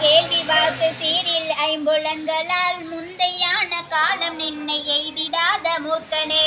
கேள்வி வாக்கு சீரில் ஐம்புலன்களால் முந்தையான காலம் நின்னை எய்திடாத மூர்க்கனே.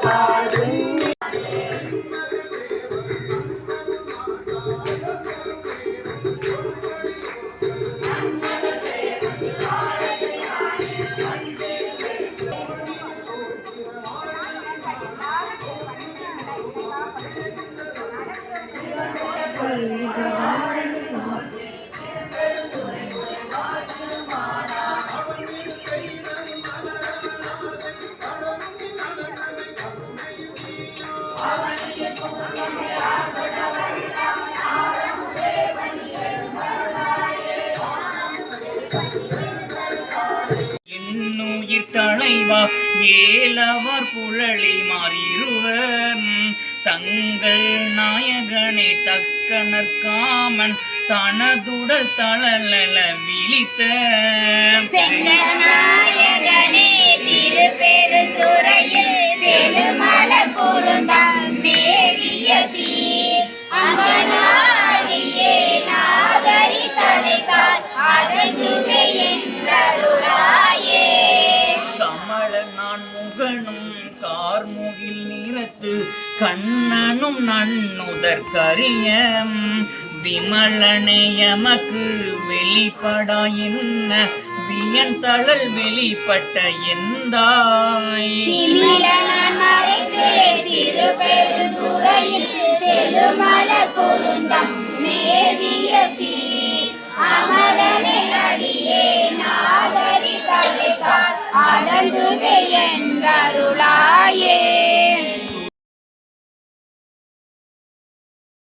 Sabotaging me என்னுயிர் தலைவா ஏலவர் புழலி மாறிருவர் தங்கள் நாயகனை தக்கணற்காமன் தனதுடல் தளல விழித்த நாயகனே திருப்பெருந்துறையில் செலுமல பொருந்தா அதற்கரிய விமலனை எமக்கு வெளிப்படாயின்ன. வியன் தளல் வெளிப்பட்ட எந்தாய். அதன்